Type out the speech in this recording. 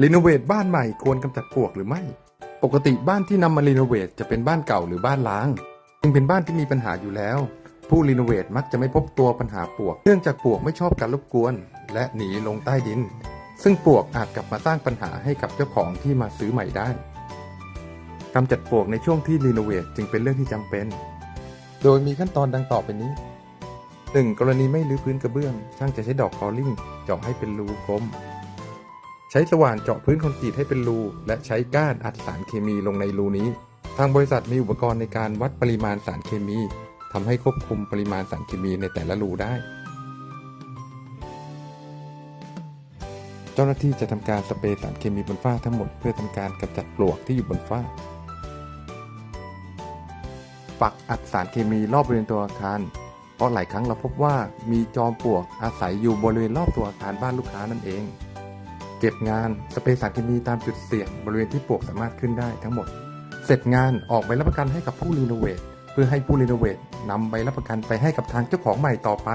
รีโนเวทบ้านใหม่ควรกำจัดปลวกหรือไม่ ปกติบ้านที่นำมารีโนเวทจะเป็นบ้านเก่าหรือบ้านล้างจึงเป็นบ้านที่มีปัญหาอยู่แล้ว ผู้รีโนเวทมักจะไม่พบตัวปัญหาปลวกเนื่องจากปลวกไม่ชอบการรบกวน และหนีลงใต้ดิน ซึ่งปลวกอาจกลับมาสร้างปัญหาให้กับเจ้าของที่มาซื้อใหม่ได้กำจัดปลวกในช่วงที่รีโนเวทจึงเป็นเรื่องที่จำเป็น โดยมีขั้นตอนดังต่อไปนี้ 1. กรณีไม่รื้อพื้นกระเบื้อง ช่างจะใช้ดอกคอลลิ่งเจาะให้เป็นรูกลม ใช้สว่านเจาะพื้นคอนกรีตให้เป็นรู และใช้ก้านอัดสารเคมีลงในรูนี้ ทางบริษัทมีอุปกรณ์ในการวัดปริมาณสารเคมีทำให้ควบคุมปริมาณสารเคมีในแต่ละรูได้ เจ้าหน้าที่จะทำการสเปรย์สารเคมีบนฝ้าทั้งหมด เพื่อทำการกำจัดปลวกที่อยู่บนฝ้า ปักอัดสารเคมีรอบบริเวณตัวอาคาร เพราะหลายครั้งเราพบว่ามีจอมปลวกอาศัยอยู่บริเวณรอบตัวอาคารบ้านลูกค้านั่นเอง เก็บงาน สเปรย์สารเคมีตามจุดเสี่ยงบริเวณที่ปลวกสามารถขึ้นได้ทั้งหมด เสร็จงานออกใบรับประกันให้กับผู้รีโนเวทเพื่อให้ผู้รีโนเวทนำใบรับประกันไปให้กับทางเจ้าของใหม่ต่อไป